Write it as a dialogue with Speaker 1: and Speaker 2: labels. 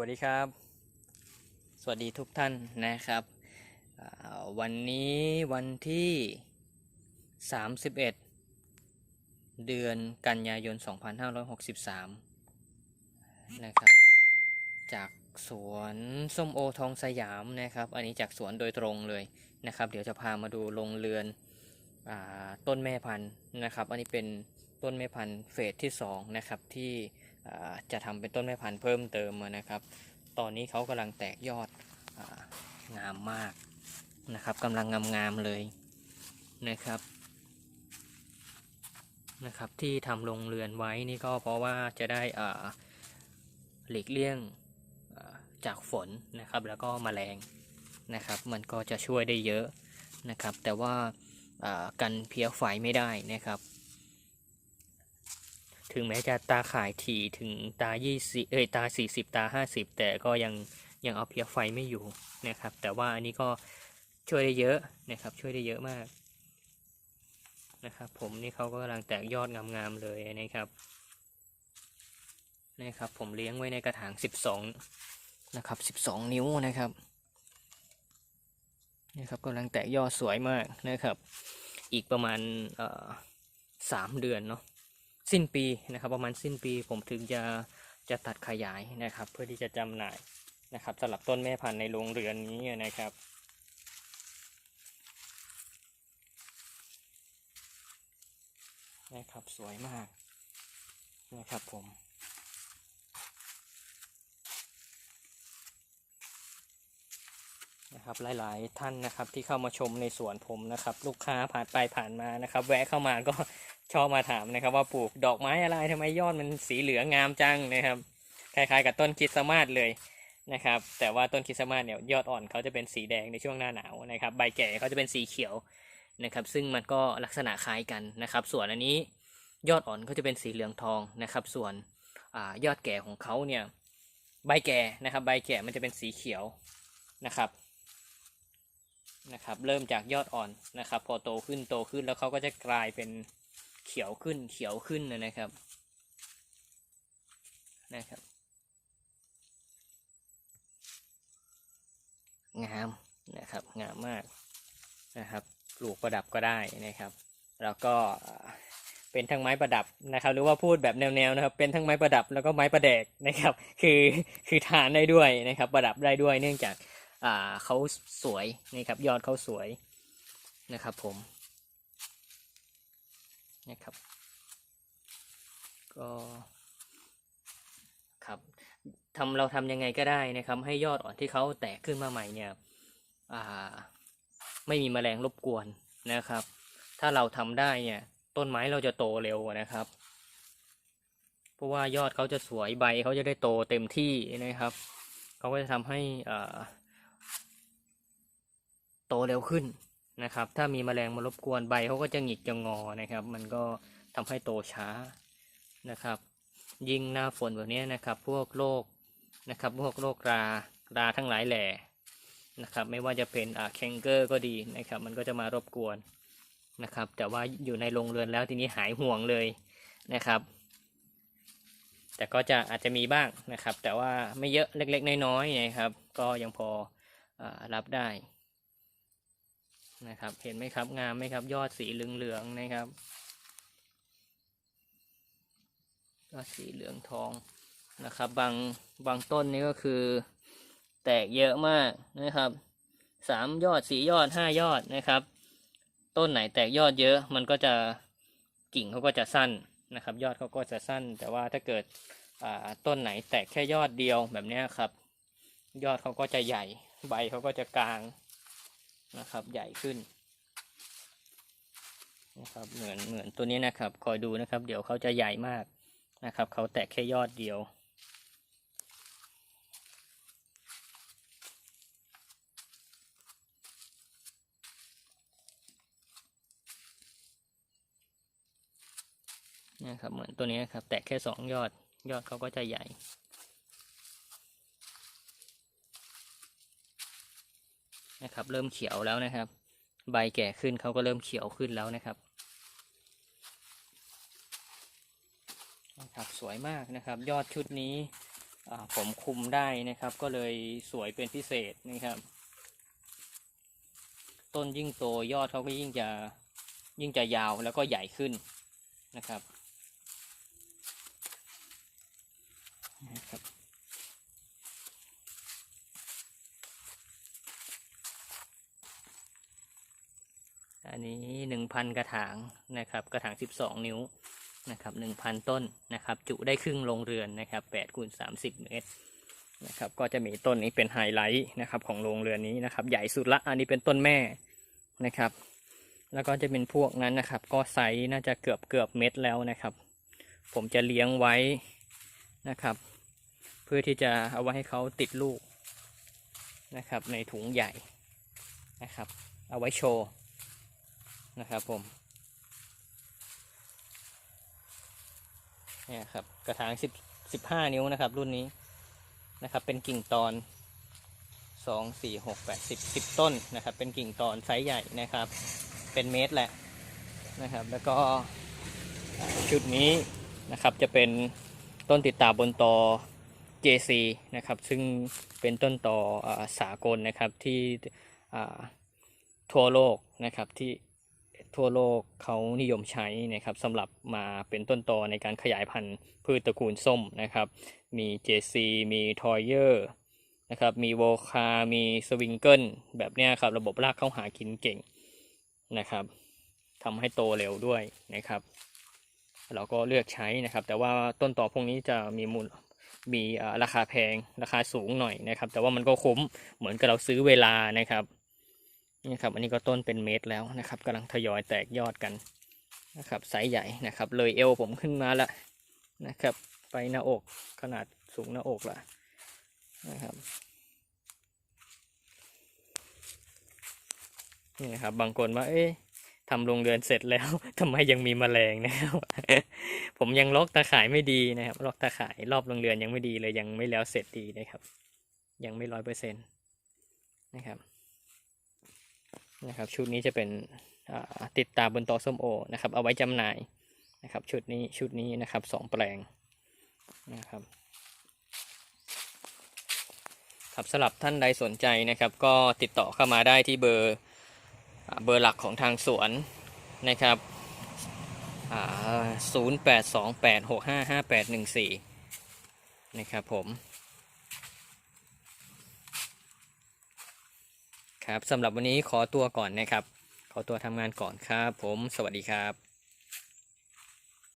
Speaker 1: วัสดีครับ สวัสดีทุกท่านนะครับ วันนี้วันที่ 31 เดือนกันยายน 2563 นะครับ จากสวนส้มโอทองสยามนะครับ อันนี้จากสวนโดยตรงเลยนะครับ เดี๋ยวจะพามาดูโรงเรือนอต้นแม่พันธุ์นะครับ อันนี้เป็นต้นแม่พันธุ์เฟสที่2นะครับที่ จะทำเป็นต้นแม่พันธุ์เพิ่มเติมมานะครับ ตอนนี้เขากำลังแตกยอดองามมากนะครับกำลังงามๆเลยนะครับนะครับ ที่ทำโรงเรือนไว้นี่ก็เพราะว่าจะได้อ่าหลีกเลี่ยงจากฝนนะครับ แล้วก็แมลงนะครับ มันก็จะช่วยได้เยอะนะครับ แต่ว่าอ่ากันเพี้ยไฟไม่ได้นะครับ ถึงแม้จะตาขายถี่ถึงตายี่สิเอ้ยตาสี่สิบตาห้าสิบแต่ก็ยังยังเอาเพียไฟไม่อยู่นะครับ แต่ว่าอันนี้ก็ช่วยได้เยอะนะครับ ช่วยได้เยอะมากนะครับ ผมนี่เขาก็กำลังแตกยอดงามๆเลยนะครับนะครับ ผมเลี้ยงไว้ในกระถางสิบสองนะครับสิบสองนิ้วนะครับนะครับกำลังแตกยอดสวยมากนะครับ อีกประมาณสามเดือนเนาะ สิ้นปีนะครับ ประมาณสิ้นปีผมถึงจะจะตัดขยายนะครับ เพื่อที่จะจำหน่ายนะครับสำหรับต้นแม่พันธุ์ในโรงเรือนนี้นะครับนะครับสวยมากนะครับผมนะครับหลาย ๆ ท่านนะครับที่เข้ามาชมในสวนผมนะครับ ลูกค้าผ่านไปผ่านมานะครับ แวะเข้ามาก็ ชอบมาถามนะครับ ว่าปลูกดอกไม้อะไรทำไมยอดมันสีเหลืองงามจังนะครับ คล้ายๆกับต้นคริสต์มาสเลยนะครับ แต่ว่าต้นคริสต์มาสเนี่ยยอดอ่อนเขาจะเป็นสีแดงในช่วงหน้าหนาวนะครับ ใบแก่เขาจะเป็นสีเขียวนะครับ ซึ่งมันก็ลักษณะคล้ายกันนะครับ ส่วนอันนี้ยอดอ่อนเขาจะเป็นสีเหลืองทองนะครับ ส่วนอยอดแก่ของเขาเนี่ยใบแก่นะครับ ใบแก่มันจะเป็นสีเขียวนะครับนะครับ เริ่มจากยอดอ่อนนะครับ พอโตขึ้นโตขึ้นแล้วเขาก็จะกลายเป็น เขียวขึ้นเขียวขึ้นนะครับนะครับ งามนะครับงามมากนะครับปลูกประดับก็ได้นะครับ แล้วก็เป็นทั้งไม้ประดับนะครับ หรือว่าพูดแบบแนวๆนะครับ เป็นทั้งไม้ประดับแล้วก็ไม้ประแดกนะครับ คือคือทานได้ด้วยนะครับ ประดับได้ด้วยเนื่องจากอ่าเขาสวยนี่ครับยอดเขาสวยนะครับผม นะครับ ก็ครับทำเราทำยังไงก็ได้นะครับ ให้ยอดอ่อนที่เขาแตกขึ้นมาใหม่เนี่ยอ่าไม่มีแมลงรบกวนนะครับ ถ้าเราทำได้เนี่ยต้นไม้เราจะโตเร็วนะครับ เพราะว่ายอดเขาจะสวยใบเขาจะได้โตเต็มที่นะครับเขาก็จะทำให้อ่าโตเร็วขึ้น นะครับ ถ้ามีแมลงมารบกวนใบเขาก็จะหงิกจะงอนะครับ มันก็ทำให้โตช้านะครับ ยิ่งหน้าฝนแบบนี้นะครับ พวกโรคนะครับ พวกโรคราราทั้งหลายแหล่นะครับ ไม่ว่าจะเป็นอ่าแคนเกอร์ก็ดีนะครับ มันก็จะมารบกวนนะครับ แต่ว่าอยู่ในโรงเรือนแล้วทีนี้หายห่วงเลยนะครับ แต่ก็จะอาจจะมีบ้างนะครับ แต่ว่าไม่เยอะเล็กๆน้อยๆนะครับ ก็ยังพออรับได้ นะครับ เห็นไหมครับงามไหมครับ ยอดสีเหลืองๆนะครับยอดสีเหลืองทองนะครับ บางบางต้นนี่ก็คือ แตกเยอะมากนะครับสามยอดสี่ยอดห้ายอดนะครับ ต้นไหนแตกยอดเยอะมันก็จะกิ่งเขาก็จะสั้นนะครับ ยอดเขาก็จะสั้น แต่ว่าถ้าเกิดต้นไหนแตกแค่ยอดเดียวแบบนี้ครับ ยอดเขาก็จะใหญ่ใบเขาก็จะกลาง นะครับ ใหญ่ขึ้นนะครับเหมือนเหมือนตัวนี้นะครับ คอยดูนะครับ เดี๋ยวเขาจะใหญ่มากนะครับ เขาแตกแค่ยอดเดียวนะครับเหมือนตัวนี้นะครับ แตกแค่สองยอดยอดเขาก็จะใหญ่ นะครับ เริ่มเขียวแล้วนะครับ ใบแก่ขึ้นเขาก็เริ่มเขียวขึ้นแล้วนะครับนะครับสวยมากนะครับ ยอดชุดนี้ผมคุมได้นะครับ ก็เลยสวยเป็นพิเศษนะครับ ต้นยิ่งโตยอดเขาก็ยิ่งจะยิ่งจะยาวแล้วก็ใหญ่ขึ้นนะครับ อันนี้หนึ่งพันกระถางนะครับ กระถางสิบสองนิ้วนะครับหนึ่งพันต้นนะครับ จุได้ครึ่งโรงเรือนนะครับแปดคูณสามสิบเมตรนะครับ ก็จะมีต้นนี้เป็นไฮไลท์นะครับของโรงเรือนนี้นะครับ ใหญ่สุดละ อันนี้เป็นต้นแม่นะครับ แล้วก็จะเป็นพวกนั้นนะครับ ก็ไซส์น่าจะเกือบเกือบเม็ดแล้วนะครับ ผมจะเลี้ยงไว้นะครับ เพื่อที่จะเอาไว้ให้เขาติดลูกนะครับ ในถุงใหญ่นะครับ เอาไว้โชว์ นะครับผมเนี่ยครับกระถางสิบสิบห้านิ้วนะครับ รุ่นนี้นะครับ เป็นกิ่งตอนสองสี่หกแปดสิบสิบต้นนะครับ เป็นกิ่งตอนไซส์ใหญ่นะครับ เป็นเมตรแหละนะครับ แล้วก็ชุดนี้นะครับจะเป็นต้นติดตาบนตอ JC นะครับ ซึ่งเป็นต้นตออาสากลนะครับที่ทั่วโลกนะครับที่ ทั่วโลกเขานิยมใช้นะครับสำหรับมาเป็นต้นตอในการขยายพันธุ์พืชตระกูลส้มนะครับ มี JC มีทอยเยอร์นะครับ มีโวคา มีสวิงเกิลแบบเนี้ยครับ ระบบรากเข้าหากินเก่งนะครับทำให้โตเร็วด้วยนะครับ เราก็เลือกใช้นะครับ แต่ว่าต้นต่อพวกนี้จะมีมูลมีราคาแพงราคาสูงหน่อยนะครับ แต่ว่ามันก็คุ้มเหมือนกับเราซื้อเวลานะครับ นี่ครับอันนี้ก็ต้นเป็นเมตรแล้วนะครับกำลังทยอยแตกยอดกันนะครับไซส์ใหญ่นะครับ เลยเอวผมขึ้นมาละนะครับ ไปหน้าอกขนาดสูงหน้าอกละนะครับนี่นะครับบางคนว่าเอ๊ะทำโรงเรือนเสร็จแล้วทำไมยังมีแมลงนะครับผมยังล็อกตาข่ายไม่ดีนะครับ ล็อกตาข่ายรอบโรงเรือนยังไม่ดีเลยยังไม่แล้วเสร็จดีนะครับ ยังไม่ร้อยเปอร์เซ็นต์นะครับ นะครับ ชุดนี้จะเป็นติดตาบนโตอส้มโอนะครับ เอาไว้จำหน่ายนะครับ ชุดนี้ชุดนี้นะครับสองแปลงนะครับครับสำหรับท่านใดสนใจนะครับ ก็ติดต่อเข้ามาได้ที่เบอร์เบอร์หลักของทางสวนนะครับศูนย์แปดสองแปดหกห้าห้าแปดหนึ่งสี่นะครับผม ครับสำหรับวันนี้ขอตัวก่อนนะครับ ขอตัวทำงานก่อนครับ ผมสวัสดีครับ